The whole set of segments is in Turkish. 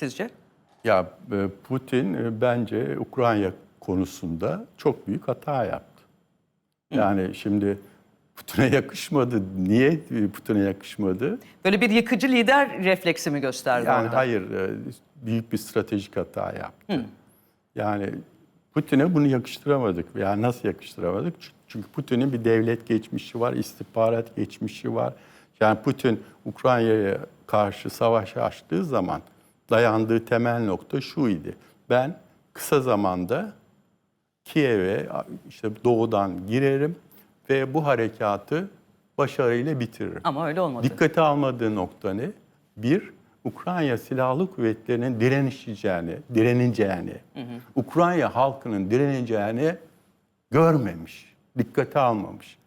sizce? Ya e, Putin e, bence Ukrayna konusunda çok büyük hata yaptı. Yani şimdi Putin'e yakışmadı. Niye Putin'e yakışmadı? Böyle bir yıkıcı lider refleksi mi gösterdi Yani orada? hayır, e, büyük bir stratejik hata yaptı. Yani Putin'e bunu yakıştıramadık. Yani nasıl yakıştıramadık? Çünkü Putin'in bir devlet geçmişi var, istihbarat geçmişi var. Yani Putin Ukrayna'ya karşı savaş açtığı zaman dayandığı temel nokta şu idi. Ben kısa zamanda Kiev'e işte doğudan girerim ve bu harekatı başarıyla bitiririm. Ama öyle olmadı. Dikkate almadığı nokta ne? Bir, Ukrayna Silahlı Kuvvetleri'nin direnişeceğini, direneceğini, Ukrayna halkının direneceğini görmemiş, dikkate almamış.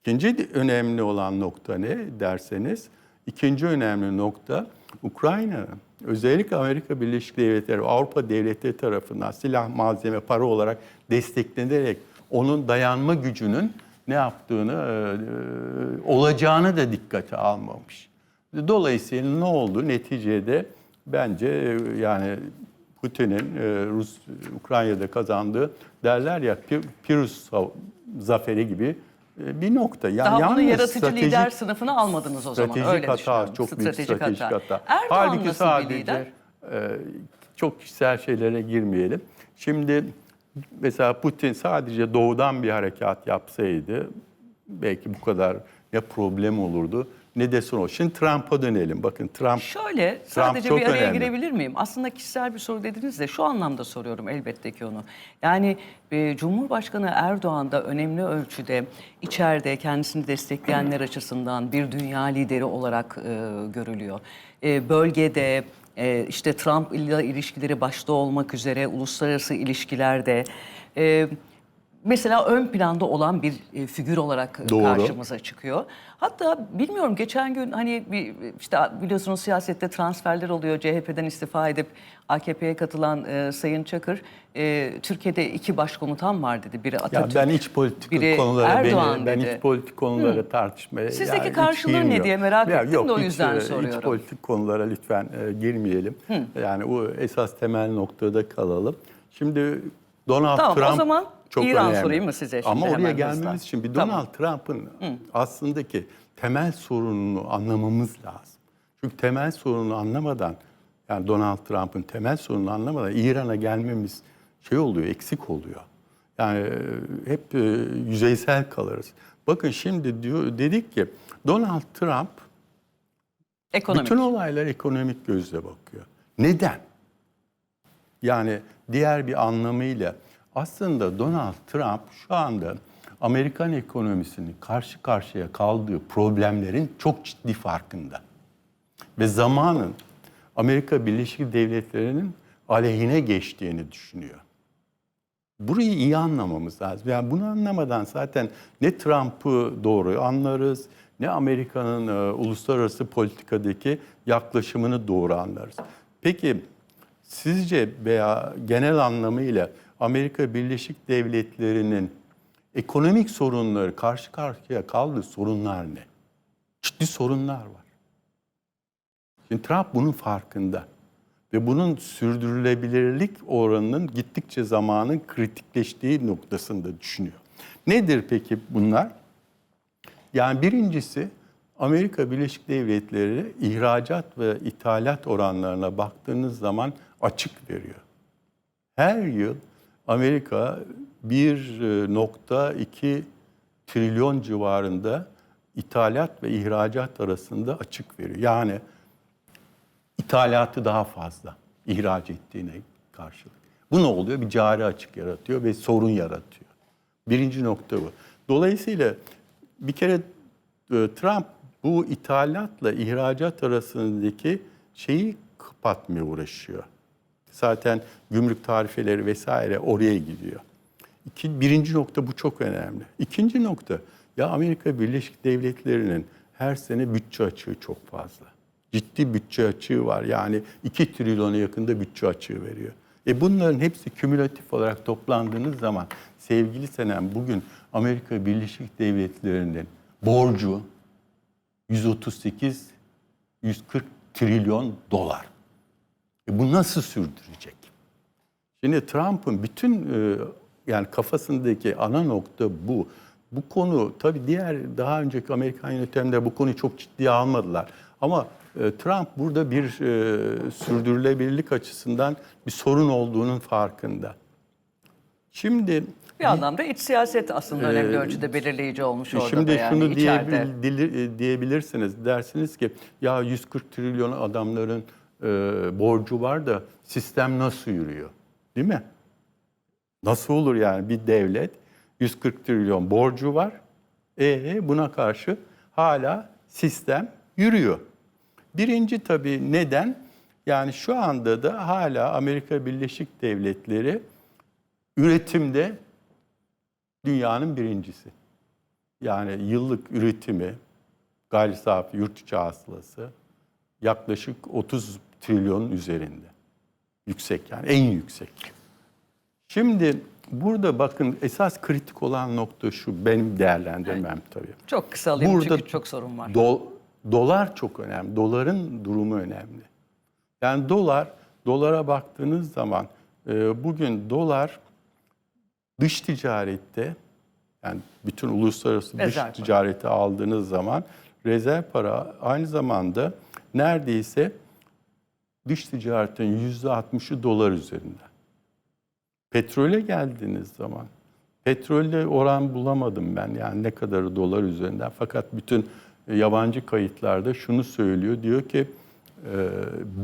İkinci önemli olan nokta ne derseniz, ikinci önemli nokta Ukrayna'nın özellikle Amerika Birleşik Devletleri Avrupa devletleri tarafından silah, malzeme, para olarak desteklenerek onun dayanma gücünün ne yaptığını, e, e, olacağını da dikkate almamış. Dolayısıyla ne oldu? Neticede bence e, yani Putin'in Rus Ukrayna'da kazandığı derler ya Pir- Pirus zaferi gibi bir nokta. Yani Daha bunu yaratıcı stratejik- lider sınıfına almadınız o zaman. Stratejik Öyle hata, çok büyük stratejik hata. Erdoğan Halbuki nasıl bir sadece lider? e, çok kişisel şeylere girmeyelim. Şimdi mesela Putin sadece doğudan bir harekat yapsaydı belki bu kadar ne problem olurdu ne de sorun. Şimdi Trump'a dönelim. Bakın Trump Şöyle sadece çok bir araya önemli. girebilir miyim? Aslında kişisel bir soru dediniz de şu anlamda soruyorum elbette ki onu. Yani e, Cumhurbaşkanı Erdoğan da önemli ölçüde içeride kendisini destekleyenler açısından bir dünya lideri olarak e, görülüyor. E, bölgede e, işte Trump ile ilişkileri başta olmak üzere uluslararası ilişkilerde e, mesela ön planda olan bir e, figür olarak e, Doğru. karşımıza çıkıyor. Hatta bilmiyorum geçen gün hani bir işte biliyorsunuz siyasette transferler oluyor. CHP'den istifa edip AKP'ye katılan e, Sayın Çakır e, Türkiye'de iki başkomutan var dedi. Biri ya Atatürk. ben iç politik biri konulara Erdoğan beni, ben dedi. iç politik konulara tartışmaya Sizdeki yani karşılığı ne diye merak ettim yok, de o hiç, yüzden e, soruyorum. İç politik konulara lütfen e, girmeyelim. Yani o esas temel noktada kalalım. Şimdi Donald Tamam, o Trump zaman çok İran önemli. sorayım mı size şimdi Ama oraya gelmemiz hızla? için bir Tamam. Donald Trump'ın aslındaki temel sorununu anlamamız lazım. Çünkü temel sorununu anlamadan yani Donald Trump'ın temel sorununu anlamadan İran'a gelmemiz şey oluyor, eksik oluyor. Yani e, hep e, yüzeysel kalırız. Bakın şimdi diyor dedik ki Donald Trump Ekonomik. bütün olaylar ekonomik gözle bakıyor. Neden? Yani diğer bir anlamıyla aslında Donald Trump şu anda Amerikan ekonomisinin karşı karşıya kaldığı problemlerin çok ciddi farkında. Ve zamanın Amerika Birleşik Devletleri'nin aleyhine geçtiğini düşünüyor. Burayı iyi anlamamız lazım. Yani bunu anlamadan zaten ne Trump'ı doğru anlarız, ne Amerika'nın e, uluslararası politikadaki yaklaşımını doğru anlarız. Peki sizce veya genel anlamıyla Amerika Birleşik Devletleri'nin ekonomik sorunları, karşı karşıya kaldığı sorunlar ne? Ciddi sorunlar var. Şimdi Trump bunun farkında. Ve bunun sürdürülebilirlik oranının gittikçe zamanın kritikleştiği noktasında düşünüyor. Nedir peki bunlar? Yani birincisi Amerika Birleşik Devletleri ihracat ve ithalat oranlarına baktığınız zaman açık veriyor. Her yıl Amerika 1.2 trilyon civarında ithalat ve ihracat arasında açık veriyor. Yani ithalatı daha fazla ihraç ettiğine karşılık. Bu ne oluyor? Bir cari açık yaratıyor ve sorun yaratıyor. Birinci nokta bu. Dolayısıyla bir kere e, Trump bu ithalatla ihracat arasındaki şeyi kapatmaya uğraşıyor. Zaten gümrük tarifeleri vesaire oraya gidiyor. İki, birinci nokta bu çok önemli. İkinci nokta ya Amerika Birleşik Devletleri'nin her sene bütçe açığı çok fazla. Ciddi bütçe açığı var. Yani 2 trilyona yakında bütçe açığı veriyor. E bunların hepsi kümülatif olarak toplandığınız zaman sevgili Senem bugün Amerika Birleşik Devletleri'nin borcu 138 140 trilyon dolar. E bu nasıl sürdürecek? Şimdi Trump'ın bütün e, yani kafasındaki ana nokta bu. Bu konu tabii diğer daha önceki Amerikan yönetiminde bu konuyu çok ciddiye almadılar. Ama e, Trump burada bir e, sürdürülebilirlik açısından bir sorun olduğunun farkında. Şimdi Bir anlamda iç siyaset aslında önemli ölçüde belirleyici olmuş orada E, Şimdi da yani şunu içeride. diyebil- dili- e, diyebilirsiniz. Dersiniz ki ya 140 trilyon adamların e, borcu var da sistem nasıl yürüyor? Değil mi? Nasıl olur yani bir devlet 140 trilyon borcu var. E buna karşı hala sistem yürüyor. Birinci tabii neden? Yani şu anda da hala Amerika Birleşik Devletleri üretimde dünyanın birincisi. Yani yıllık üretimi, gayri safi yurt içi hasılası yaklaşık 30 trilyonun üzerinde. Yüksek yani en yüksek. Şimdi burada bakın esas kritik olan nokta şu benim değerlendirmem tabii. Çok kısa alayım Burada çünkü çok sorun var. Do- dolar çok önemli. Doların durumu önemli. Yani dolar, dolara baktığınız zaman e, bugün dolar dış ticarette yani bütün uluslararası Rezerv dış para. ticareti aldığınız zaman rezerv para aynı zamanda neredeyse dış ticaretin yüzde 60'ı dolar üzerinde. Petrole geldiğiniz zaman petrolde oran bulamadım ben yani ne kadarı dolar üzerinden fakat bütün e, yabancı kayıtlarda şunu söylüyor diyor ki e,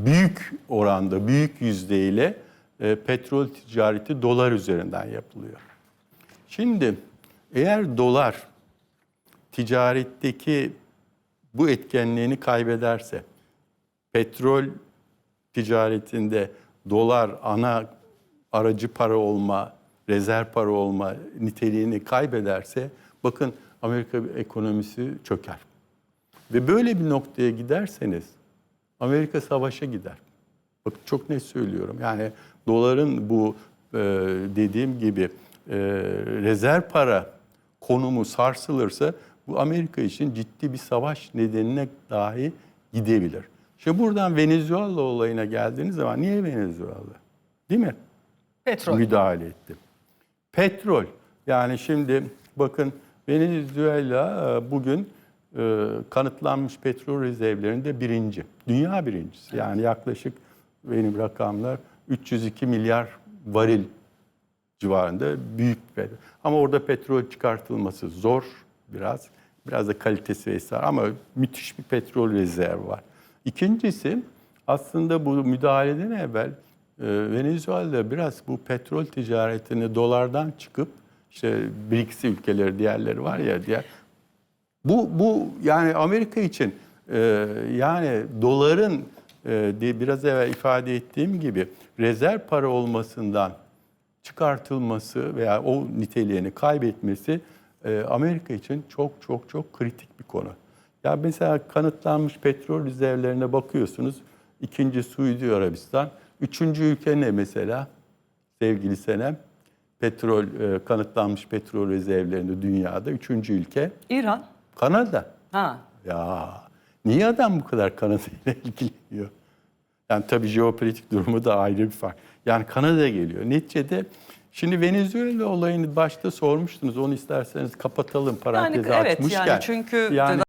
büyük oranda büyük yüzdeyle e, petrol ticareti dolar üzerinden yapılıyor. Şimdi eğer dolar ticaretteki bu etkenliğini kaybederse petrol ticaretinde dolar ana aracı para olma, rezerv para olma niteliğini kaybederse bakın Amerika ekonomisi çöker. Ve böyle bir noktaya giderseniz Amerika savaşa gider. Bakın çok net söylüyorum. Yani doların bu e, dediğim gibi e, rezerv para konumu sarsılırsa bu Amerika için ciddi bir savaş nedenine dahi gidebilir. İşte buradan Venezuela olayına geldiğiniz zaman niye Venezuela? Değil mi? Petrol. müdahale etti. Petrol yani şimdi bakın Venezuela e, bugün e, kanıtlanmış petrol rezervlerinde birinci. Dünya birincisi. Yani yaklaşık benim rakamlar 302 milyar varil civarında büyük bir Ama orada petrol çıkartılması zor biraz. Biraz da kalitesi vesaire ama müthiş bir petrol rezervi var. İkincisi aslında bu müdahaleden evvel e, Venezuela biraz bu petrol ticaretini dolardan çıkıp işte BRICS ülkeleri diğerleri var ya diğer bu bu yani Amerika için e, yani doların diye biraz evvel ifade ettiğim gibi rezerv para olmasından çıkartılması veya o niteliğini kaybetmesi e, Amerika için çok çok çok kritik bir konu. Ya mesela kanıtlanmış petrol rezervlerine bakıyorsunuz. İkinci Suudi Arabistan. Üçüncü ülke ne mesela? Sevgili Senem. Petrol, e, kanıtlanmış petrol rezervlerinde dünyada. Üçüncü ülke İran. Kanada. Ha. Ya niye adam bu kadar Kanada ile ilgileniyor? Yani tabii jeopolitik durumu da ayrı bir fark. Yani Kanada geliyor. Neticede şimdi Venezuela olayını başta sormuştunuz. Onu isterseniz kapatalım parantezi evet, açmışken. yani çünkü daha